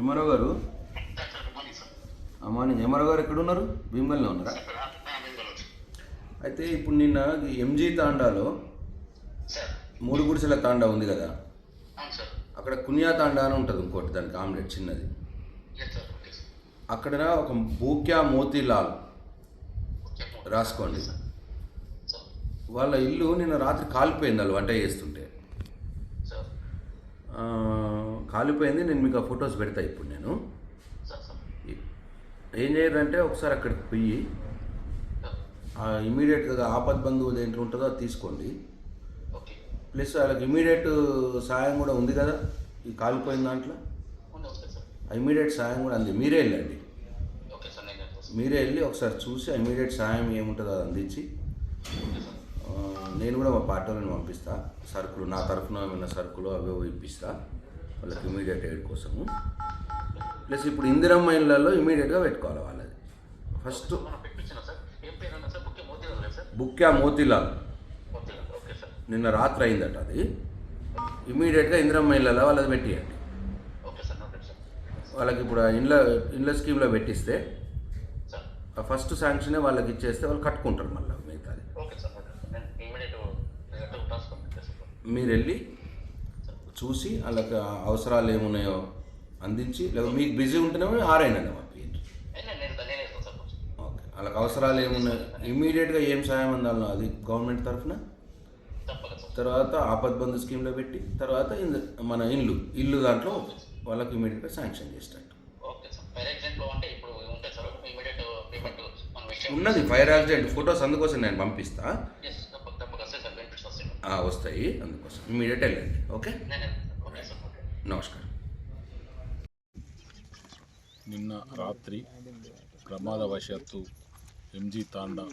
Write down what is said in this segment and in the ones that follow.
MRO గారు? అమ్మాని MRO గారు ఎక్కడ ఉన్నారు భీమవరంలో ఉన్నారా? అయితే ఇప్పుడు నిన్న ఎంజీ తాండాలో మూడు గుడిసెల తాండా ఉంది కదా. అక్కడ కునియా తాండా అని ఉంటుంది ఇంకోటి దానికి ఆమ్లెట్ చిన్నది. అక్కడ ఒక బూక్యా మోతీలాల్ రాసుకోండి. వాళ్ళ ఇల్లు నిన్న రాత్రి కాలిపోయింది వాళ్ళు వంట చేస్తుంటే. కాలిపోయింది నేను మీకు ఆ ఫొటోస్ పెడతా ఇప్పుడు నేను. ఏం చేయరంటే ఒకసారి అక్కడికి పోయి ఇమీడియట్గా ఆపద్ బంధువు దేంట్లో ఉంటుందో అది తీసుకోండి. ప్లస్ వాళ్ళకి ఇమీడియట్ సాయం కూడా ఉంది కదా ఈ కాలిపోయిన దాంట్లో? ఇమీడియట్ సాయం కూడా అంది. మీరే వెళ్ళండి. మీరే వెళ్ళి ఒకసారి చూసి ఇమీడియట్ సాయం ఏముంటుందో అది అందించి నేను కూడా మా పార్టీ వాళ్ళని పంపిస్తా. సరుకులు నా తరఫున ఏమైనా సరుకులు అవి ఇవి ఇప్పిస్తా. వాళ్ళకి ఇమీడియట్ ఎయిడ్ కోసము. ప్లస్ ఇప్పుడు ఇందిరమ్మ ఇళ్ళల్లో ఇమీడియట్గా పెట్టుకోవాలి వాళ్ళది. ఫస్ట్ బుక్యా మోతీలాల్ నిన్న రాత్రి అయిందట అది. ఇమీడియట్గా ఇందిరమ్మ ఇళ్ళలో వాళ్ళది పెట్టియండి. వాళ్ళకి ఇప్పుడు ఇండ్ల ఇండ్ల స్కీమ్లో పెట్టిస్తే ఫస్ట్ శాంక్షనే వాళ్ళకి ఇచ్చేస్తే వాళ్ళు కట్టుకుంటారు మళ్ళీ మిగతాది. ఓకే సార్ చూసి వాళ్ళకి అవసరాలు ఏమున్నాయో అందించి లేదా మీకు బిజీ ఉంటేనేమో ఆరైనా ఓకే. వాళ్ళకి అవసరాలు ఏమున్నాయో ఇమీడియట్గా ఏం సాయం అందాలో అది గవర్నమెంట్ తరఫున. తర్వాత ఆపద్ బంధు స్కీమ్లో పెట్టి తర్వాత మన ఇల్లు ఇల్లు దాంట్లో వాళ్ళకి ఇమీడియట్గా శాంక్షన్ విషయం. ఉన్నది ఫైర్ యాక్సిడెంట్. ఫొటోస్ అందుకోసం నేను పంపిస్తా. వస్తాయి అందుకోసం. ఇమీడియట్ వెళ్ళండి. ఓకే నమస్కారం. నిన్న రాత్రి ప్రమాదవశాత్తు ఎంజీ తాండా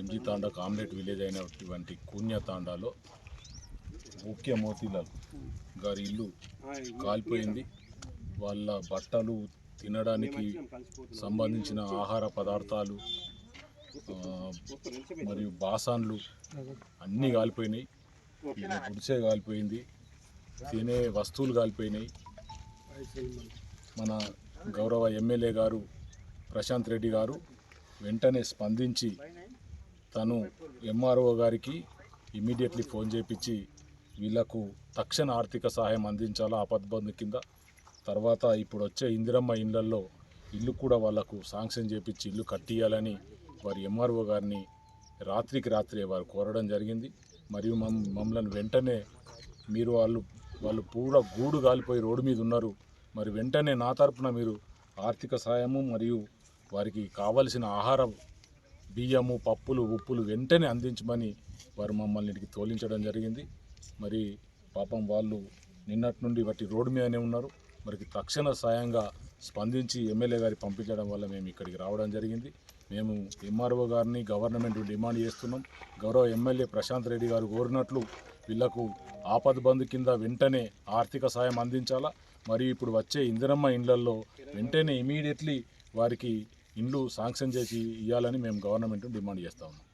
ఎంజీ తాండాకు ఆమ్లెట్ విలేజ్ అయినటువంటి కూన్య తాండాలో ముఖ్య మోతీలాల్ గారి ఇల్లు కాలిపోయింది. వాళ్ళ బట్టలు తినడానికి సంబంధించిన ఆహార పదార్థాలు మరియు బాసాన్లు అన్నీ కాలిపోయినాయి. గుడిసె కాలిపోయింది. తినే వస్తువులు కాలిపోయినాయి. మన గౌరవ ఎమ్మెల్యే గారు ప్రశాంత్ రెడ్డి గారు వెంటనే స్పందించి తను ఎంఆర్ఓ గారికి ఇమీడియట్లీ ఫోన్ చేపించి వీళ్ళకు తక్షణ ఆర్థిక సహాయం అందించాలా ఆపద్బంధు కింద. తర్వాత ఇప్పుడు వచ్చే ఇందిరమ్మ ఇళ్ళల్లో ఇల్లు కూడా వాళ్ళకు శాంక్షన్ చేపించి ఇల్లు కట్టియాలని వారి ఎంఆర్ఓ గారిని రాత్రికి రాత్రే వారు కోరడం జరిగింది. మరియు మమ్ మమ్మల్ని వెంటనే మీరు వాళ్ళు వాళ్ళు పూర గూడు కాలిపోయి రోడ్డు మీద ఉన్నారు. మరి వెంటనే నా తరపున మీరు ఆర్థిక సాయము మరియు వారికి కావలసిన ఆహారం బియ్యము పప్పులు ఉప్పులు వెంటనే అందించమని వారు మమ్మల్ని ఇంటికి తోలించడం జరిగింది. మరి పాపం వాళ్ళు నిన్నటి నుండి వాటి రోడ్డు మీదనే ఉన్నారు. మరి తక్షణ సాయంగా స్పందించి ఎమ్మెల్యే గారి పంపించడం వల్ల మేము ఇక్కడికి రావడం జరిగింది. మేము ఎంఆర్ఓ గారిని గవర్నమెంట్ డిమాండ్ చేస్తున్నాం. గౌరవ ఎమ్మెల్యే ప్రశాంత్ రెడ్డి గారు కోరినట్లు వీళ్ళకు ఆపద బంధు కింద వెంటనే ఆర్థిక సాయం అందించాలా? మరియు ఇప్పుడు వచ్చే ఇందిరమ్మ ఇండ్లల్లో వెంటనే ఇమీడియట్లీ వారికి ఇండ్లు శాంక్షన్ చేసి ఇవ్వాలని మేము గవర్నమెంట్ డిమాండ్ చేస్తా ఉన్నాం.